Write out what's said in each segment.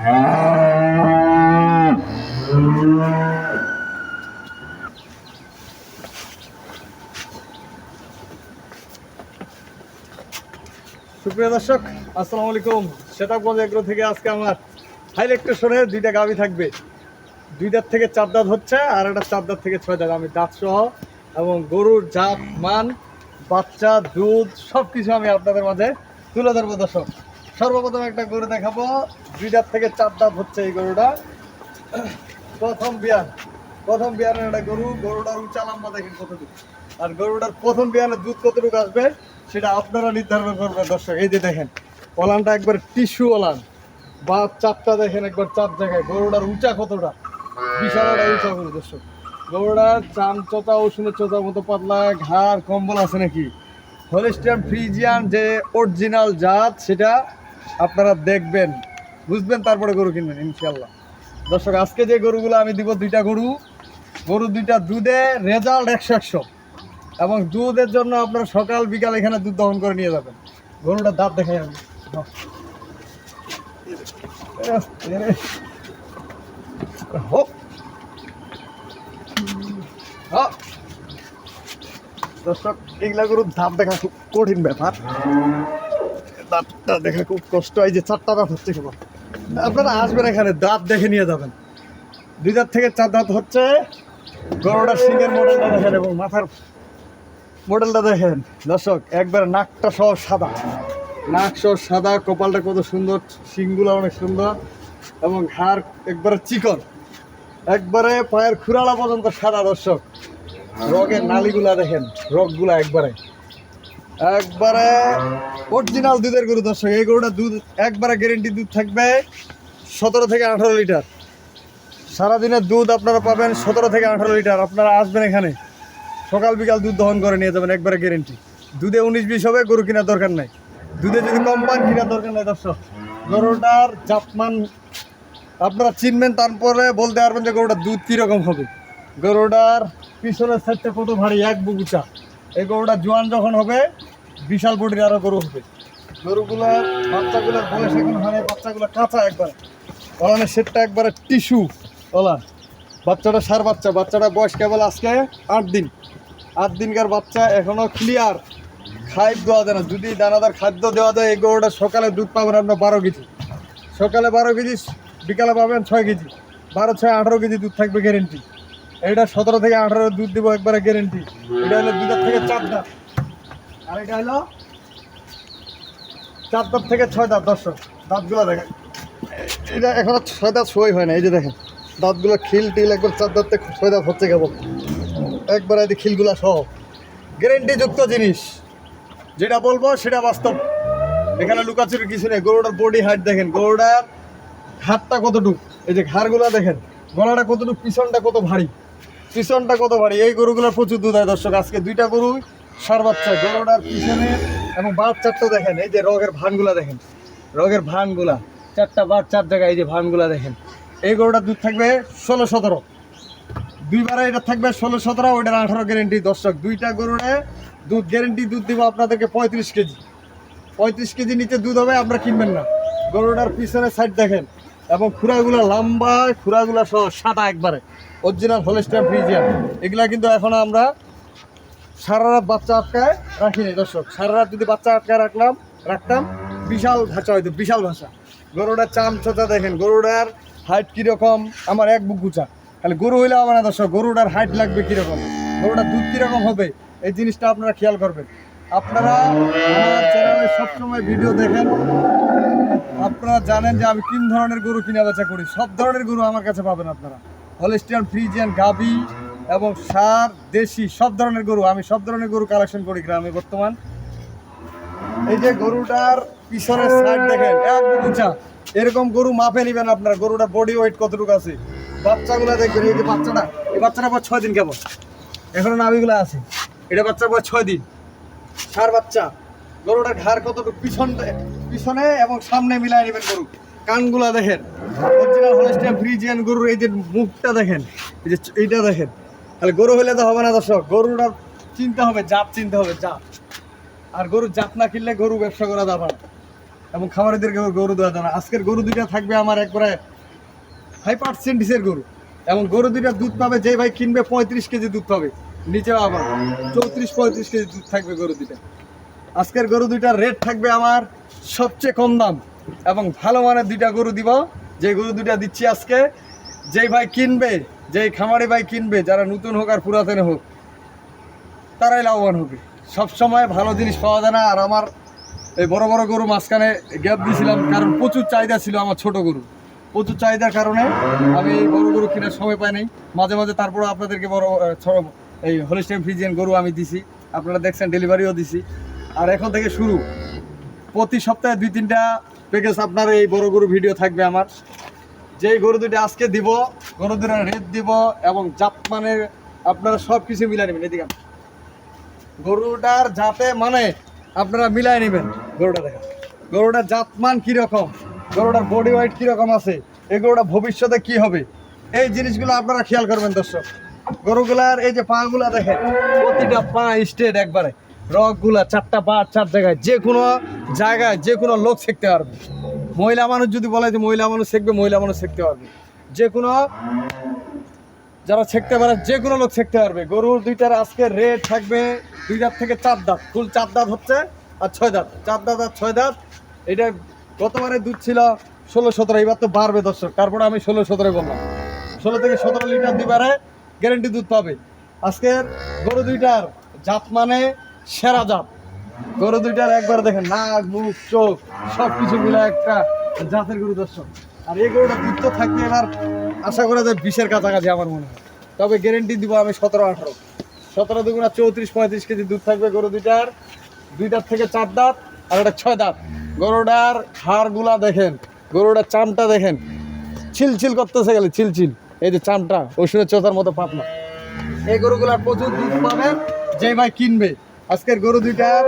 সুপ্রিয় দর্শক, আসসালামু আলাইকুম। সেতাবগঞ্জ এগ্রো থেকে আজকে আমার হাইলেকটেশনের দুইটা গাভি থাকবে। দুই দাঁত থেকে চার দাঁত হচ্ছে আর একটা চার দাঁত থেকে ছয় দাঁত। আমি দাঁত সহ এবং গরুর জাত, মান, বাচ্চা, দুধ সব কিছু আমি আপনাদের মাঝে তুলে ধরবো দর্শক। সর্বপ্রথম একটা গরু দেখাবো। দুই থেকে চার দাঁত হচ্ছে এই গরুটা। প্রথম বিয়ান। প্রথম বিয়ানের একটা গরু, গরুটার উঁচা লম্বা দেখেন কতটুকু। আর গরুটার প্রথম বিয়ানের দুধ কতটুকু আসবে, সেটা আপনারা নির্ধারণ করবেন, দর্শক। এই যে দেখেন, ওলানটা একবার টিস্যু ওলান। বা চাপটা দেখেন একবার চাপ জায়গায়। গরুটার উঁচা কতটা? বিশাল উঁচা গরু, দর্শক। গরুটার চাম চোচা ওষুধের চোচার মতো পাতলা, ঘাড় কম্বল আছে নাকি? হলিস্টান ফ্রিজিয়ান যে অরিজিনাল জাত, সেটা আপনারা দেখবেন, বুঝবেন তারপরে গরু কিনবেন ইনশাল্লাহ দর্শক, আজকে যে গরুগুলো আমি দিব দুইটা গরু গরু দুইটা দুধে, রেজাল্ট একশো একশো এবং দুধের জন্য আপনারা সকাল, বিকাল এখানে দুধ দহন করে নিয়ে যাবেন গরুটার দাঁত দেখাই আমি। হোক। হ্যাঁ। দর্শক, এগুলা গরুর দাঁত দেখা খুব কঠিন ব্যাপার দাঁতটা দেখা খুব কষ্ট এই যে চারটা দাঁত হচ্ছে কেবল আপনারা আসবেন এখানে, দাঁত দেখে নিয়ে যাবেন। দুই দাঁত থেকে চার দাঁত হচ্ছে গরুটার সিংয়ের মডেলটা দেখেন এবং মাথার মডেলটা দেখেন। দর্শক, একবার নাকটা সহ সাদা। নাক সহ সাদা, কপালটা কত সুন্দর শিংগুলো অনেক সুন্দর এবং ঘাড় একবারে চিকন। একবারে পায়ের খুরালা পর্যন্ত সাদা, দর্শক। রগের নালিগুলা দেখেন, রগগুলা একবারে। একবারে অরিজিনাল দুধের গরু দর্শক, এই গরুটা দুধ, একবারে গ্যারেন্টি দুধ থাকবে সতেরো থেকে আঠারো লিটার। সারাদিনের দুধ আপনারা পাবেন সতেরো থেকে আঠারো লিটার। আপনারা আসবেন এখানে। সকাল বিকাল দুধ দহন করে নিয়ে যাবেন, একবারে গ্যারেন্টি দুধে উনিশ বিশ হবে, গরু কেনার দরকার নাই। দুধে যদি কম পান কেনার দরকার নাই দর্শক, গরুটার জাতমান আপনারা চিনবেন, তারপরে বলতে পারবেন যে গরুটার দুধ কীরকম হবে। গরুটার পিছনের সাইডটা কত ভারী, এক বুকুচা এই গরুটা জোয়ান যখন হবে, বিশাল বডির আরও গরু হবে। গরুগুলার বাচ্চাগুলোর বয়স এখন হয় বাচ্চাগুলো কাঁচা একবার। ওলানের সেটটা একবারে টিস্যু ওলান বাচ্চাটা সার বাচ্চা, বাচ্চাটা বয়স কেবল আজকে আট দিন। আট দিনকার বাচ্চা এখনও ক্লিয়ার খাদ্য দেওয়া যায় না। যদি দানাদার খাদ্য দেওয়া যায়, এই গরুটা সকালে দুধ পাবেন আপনার বারো কেজি। সকালে বারো কেজি, বিকালে পাবেন ছয় কেজি। বারো, ছয়, আঠারো কেজি দুধ থাকবে গ্যারেন্টি এটা সতেরো থেকে আঠারো দুধ দিব একবারে গ্যারেন্টি এটা হলো দুধের থেকে চার দাঁত। আর এটা হলো চার দাঁত থেকে ছয় দাঁত, দর্শক। দাঁতগুলো দেখেন। এটা এখনও ছয় দাঁত সই হয় না, এই যে দেখেন। দাঁতগুলো খিল টিল একবার চার দাঁত থেকে ছয় দাঁত হচ্ছে কেবল। একবার এই খিলগুলা সহ। গ্যারেন্টি যুক্ত জিনিস। যেটা বলব সেটা বাস্তব। এখানে লুকাচুরি কিছু নেই। গরুটার বডি হাইট দেখেন। গরুটার ঘাটটা কতটুক? এই যে ঘাড়গুলা দেখেন। গলাটা কতটুক? পিছনটা কত ভারী? পিছনটা কত ভারী? এই গরুগুলোর প্রচুর দুধ হয় দর্শক। আজকে দুইটা গরু, সার বাচ্চা, গরুটার পিছনে এবং বাচ্চারটা দেখেন, এই যে রগের ভানগুলা দেখেন। রগের ভানগুলা, চারটা বার চার জায়গায় এই যে ভানগুলা দেখেন। এই গরুটার দুধ থাকবে ষোলো সতেরো। দুইবারে এটা থাকবে ষোলো সতেরো, ওইটার আঠারো গ্যারেন্টি দর্শক, দুইটা গরুরে দুধ গ্যারেন্টি দুধ দিব আপনাদেরকে পঁয়ত্রিশ কেজি। পঁয়ত্রিশ কেজি নিচে দুধ হবে আপনারা কিনবেন না। গরুটার পিছনে সাইড দেখেন। এবং খুরাগুলো লম্বা খুরাগুলো সহ সাদা একবারে। অরিজিনাল হলেস্টার ফ্রিজিয়ান এগুলা কিন্তু এখন আমরা সারা রাত বাচ্চা আটকায় রাখিনি, দর্শক। সারা রাত যদি বাচ্চা আটকায় রাখলাম, রাখতাম, বিশাল ভাষা হয়তো বিশাল ভাষা। গরুটার চাম চোচা দেখেন, গরুটার হাইট কীরকম? আমার এক বুক গুচা তাহলে গরু হইলে হবে না, দর্শক, গরুটার হাইট লাগবে কীরকম? গরুটার দুধ কীরকম হবে? এই জিনিসটা আপনারা খেয়াল করবেন। আপনারা আমার চ্যানেলে সবসময় ভিডিও দেখেন। আপনারা জানেন যে আমি তিন ধরনের গরু কিনা বেচা করি। সব ধরনের গরু আমার কাছে পাবেন আপনারা। হলিস্টিয়ান ফ্রিজিয়ান গাবি এবং সার, দেশি, সব ধরনের গরু। আমি সব ধরনের গরু কালেকশন করি গ্রামে বর্তমান। এই যে গরুটার পিছনের সাইড দেখেন, এক উঁচা এরকম গরু মাপে নেবেন আপনারা। গরুটার বডি ওয়েট কতটুকু আছে? বাচ্চাগুলো দেখবেন, এই যে বাচ্চাটা, এই বাচ্চাটা পর ছয় দিন কেমন এখনও নাভিগুলো আছে। এটা বাচ্চা পর ছয় দিন। সার বাচ্চা। গরুটার ঘাড় কতটুকু? পিছনে পিছনে এবং সামনে মিলাই নেবেন গরু। কানগুলা দেখেন অরিজিনাল ফ্রিজিয়ান গরুর এই যে মুখটা দেখেন, এই যে এইটা দেখেন। তাহলে গরু হলে তো হবে না দর্শক, গরুটা চিনতে হবে, জাত চিনতে হবে, জাত। আর গরু জাত না কিনলে গরু ব্যবসা করা যাবে না। এবং খামারিদেরকে গরু দেওয়া যায় না। আজকের গরু দুইটা থাকবে আমার একবারে হাই পার্সেন্টেজের গরু। এবং গরু দুইটা দুধ পাবে যে ভাই কিনবে পঁয়ত্রিশ কেজি দুধ পাবে। নিচেও আবার চৌত্রিশ পঁয়ত্রিশ কেজি দুধ থাকবে গরু দুইটা। আজকের গরু দুইটার রেট থাকবে আমার সবচেয়ে কম দাম এবং ভালো মানের দুইটা গরু দিব। যে গরু দুইটা দিচ্ছি আজকে, যেই ভাই কিনবে, যেই খামারি ভাই কিনবে, যারা নতুন হোক আর পুরাতনে হোক, তারাই লাভবান হবে। সবসময় ভালো জিনিস পাওয়া যায় না, আর আমার এই বড় বড় গরু মাঝখানে গ্যাপ দিয়েছিলাম, কারণ প্রচুর চাহিদা ছিল আমার ছোট গরু। প্রচুর চাহিদার কারণে আমি এই বড় গরু কেনার সময় পাই নাই। মাঝে মাঝে তারপরে আপনাদেরকে বড় এই হোলিস্টাইন ফ্রিজিয়ান গরু আমি দিছি। আপনারা দেখছেন ডেলিভারিও দিছি। আর এখন থেকে শুরু। প্রতি সপ্তাহে দুই, তিনটা প্যাকেজ আপনার এই বড় গরু ভিডিও থাকবে আমার। যেই গরু দুটো আজকে দিব, গরু দুটো রেট দিব এবং জাত মানে আপনারা সব কিছু মিলাই নেবেন। এদিকে গরুটার জাতে মানে আপনারা মিলাই নেবেন গরুটা দেখেন। গরুটার জাতমান কীরকম, গরুটার বডি ওয়েট কীরকম আছে, এই গরুটা ভবিষ্যতে কি হবে, এই জিনিসগুলো আপনারা খেয়াল করবেন দর্শক। গরুগুলার এই যে পাগুলা দেখেন, প্রতিটা পা স্টেট একবারে। রকগুলা চারটা পা চার জায়গায়, যে কোনো জায়গায় যে কোনো লোক শিখতে পারবে। মহিলা মানুষ যদি বলে যে মহিলা মানুষ শিখবে, মহিলা মানুষ শিখতে পারবে। যে কোনো, যারা ছেকতে পারে, যে কোনো লোক ছেকতে পারবে। গরুর দুইটার আজকে রেট থাকবে দুই দাঁত থেকে চার দাঁত। ফুল চার দাঁত হচ্ছে আর ছয় দাঁত। চার দাঁত আর ছয় দাঁত, এটা গতবারে দুধ ছিল ষোলো, সতেরো, এবার তো বাড়বে দর্শক। তারপরে আমি ষোলো, সতেরো বললাম। ষোলো থেকে সতেরো লিটার দিবারে গ্যারেন্টি দুধ পাবে। আজকের গরু দুইটার জাত মানে সেরা জাত। গরু দুইটার একবার দেখেন, নাক, মুখ, চোখ সব কিছু মিলে একটা জাতের গরু দর্শক। আর এই গরুটা দুধ থাকবে এবার আশা করা যায় বিশের কাছাকাছি আমার মনে হয়। তবে গ্যারেন্টি দিব আমি সতেরো, আঠারো। সতেরো দুগুণা চৌত্রিশ, পঁয়ত্রিশ কেজি দুধ থাকবে গরু দুইটার। দুইটার থেকে চার দাঁত আর একটা ছয় দাঁত। গরুটার হাড়গুলা দেখেন, গরুটার চামটা দেখেন। ছিলছিল করতেছে গেলে ছিলছিল। এই যে চামটা, ওষুধের চোতার মতো পাতলা। এই গরুগুলার প্রচুর দুধ পাবেন যে ভাই কিনবে। আজকের গরু দুইটার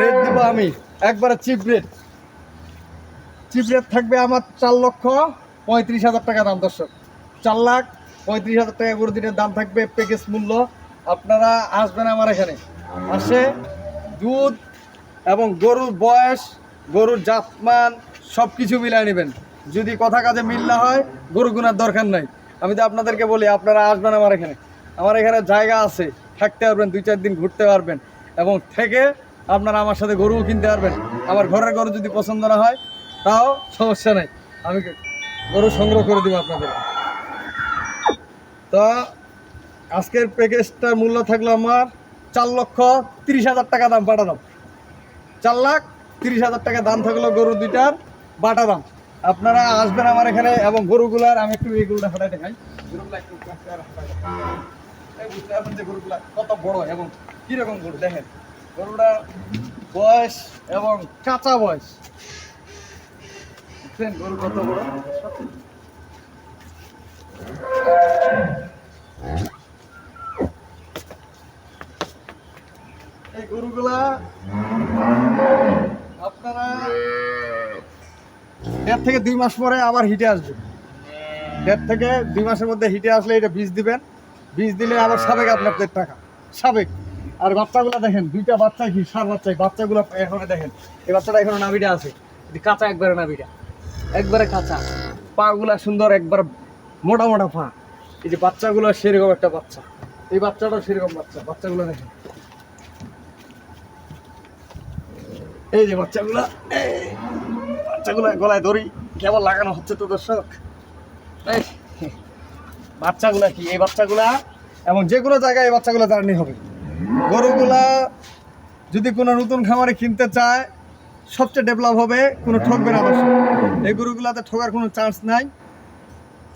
রেট দিব আমি। একবারে চিপ রেট চিপ রেট থাকবে আমার চার লক্ষ পঁয়ত্রিশ হাজার টাকা দাম, দর্শক। চার লাখ পঁয়ত্রিশ হাজার টাকা গরু দুইটার দাম থাকবে প্যাকেজ মূল্য। আপনারা আসবেন আমার এখানে। আসে দুধ এবং গরুর বয়স, গরুর জাতমান সব কিছু মিলাই নেবেন। যদি কথা কাজে মিল না হয়, গরু গুনার দরকার নাই। আমি তো আপনাদেরকে বলি, আপনারা আসবেন আমার এখানে। আমার এখানে জায়গা আছে। থাকতে পারবেন, দুই চার দিন ঘুরতে পারবেন। এবং থেকে আপনারা আমার সাথে গরুও কিনতে পারবেন। আমার ঘরের গরু যদি পছন্দ না হয়, তাও সমস্যা নেই। আমি গরু সংগ্রহ করে দেবো আপনাদের। তো আজকের প্যাকেজটার মূল্য থাকল আমার চার লক্ষ তিরিশ হাজার টাকা দাম বাটা দাম। চার লাখ তিরিশ হাজার টাকা দাম থাকল গরু দুইটার বাটা দাম। আপনারা আসবেন আমার এখানে এবং গরুগুলার, আমি একটু এই গরুটা হাঁটাই দেখাই গরুগুলা একটু কত বড় এবং কীরকম গরু? দেখেন, গরুটা বয়স এবং কাঁচা বয়স। দেখছেন গরু কত এই গরুগুলা আপনারা দেড় থেকে দুই মাস পরে আবার হিটে আসবে। দেড় থেকে দুই মাসের মধ্যে হিটে আসলে এটা বীজ দিবেন। বীজ দিলে আবার সাবেক আপনাদের টাকা। সাবেক। আর বাচ্চাগুলো দেখেন, দুইটা বাচ্চা কি সার বাচ্চা বাচ্চাগুলো এখানে দেখেন, এই বাচ্চাটা এখনও নাভিটা আছে। কাঁচা একবারে নাভিটা, একবারে কাঁচা। পাগুলা সুন্দর, একবার মোটা মোটা পা। এই যে বাচ্চাগুলো সেরকম একটা বাচ্চা। এই বাচ্চাটাও সেরকম বাচ্চা, বাচ্চাগুলো দেখেন। এই যে বাচ্চাগুলা বাচ্চাগুলা গলায় ধরি কেমন লাগানো হচ্ছে তো দর্শক। বাচ্চাগুলা কি, এই বাচ্চাগুলা? এবং যে কোনো জায়গায় এই বাচ্চাগুলো জার্নি হবে। গরুগুলা যদি কোনো নতুন খামারে কিনতে চায়, সবচেয়ে ডেভেলপ হবে কোনো ঠকবে না দর্শক এই গরুগুলাতে ঠকার কোনো চান্স নাই।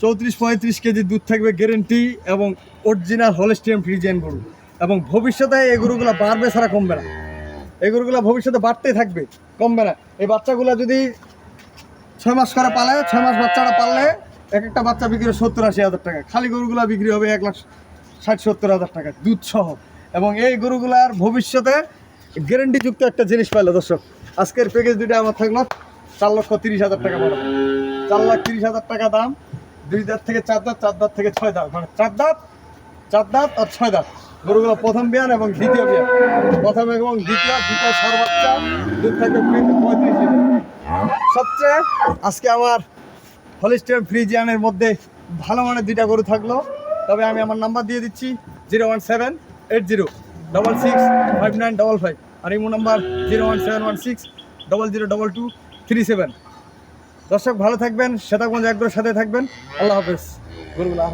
চৌত্রিশ পঁয়ত্রিশ কেজি দুধ থাকবে গ্যারেন্টি এবং অরিজিনাল হলস্টিয়াম ফ্রিজিয়ান গরু। এবং ভবিষ্যতে এই গরুগুলো বাড়বে ছাড়া কমবে না। এই গরুগুলো ভবিষ্যতে বাড়তেই থাকবে, কমবে না। এই বাচ্চাগুলো যদি ছয় মাস করে পালে, ছয় মাস বাচ্চারা পাললে এক একটা বাচ্চা বিক্রি সত্তর আশি হাজার টাকা। খালি গরুগুলো বিক্রি হবে এক লাখ ষাট সত্তর হাজার টাকা, দুধ সহ। এবং এই গরুগুলার ভবিষ্যতে গ্যারেন্টিযুক্ত একটা জিনিস পাইলো দর্শক। আজকের প্যাকেজ দুটো আমার থাকল। চার লক্ষ তিরিশ হাজার টাকা পড়বে চার লাখ তিরিশ হাজার টাকা দাম। দুই দাঁত থেকে চার দাঁত চার দাঁত থেকে ছয় দাঁত। মানে চার দাঁত চার দাঁত আর ছয় দাঁত। গরুগুলো প্রথম বিয়ান এবং দ্বিতীয় বিয়ান। প্রথম এবং দ্বিতীয় দ্বিতীয় সার বাচ্চা দুধ থাকবে পঁয়ত্রিশ সবচেয়ে আজকে আমার হলিস্টেন ফ্রিজিয়ানের মধ্যে ভালো মানের দুইটা গরু থাকল। তবে আমি আমার নাম্বার দিয়ে দিচ্ছি zero one seven eight zero double six five nine double five আর imo number zero one seven one six double zero double two three seven দর্শক, ভালো থাকবেন শ্বেতাগঞ্জ একদর সাথে থাকবেন। আল্লাহ হাফেজ। গরুগুলো আহ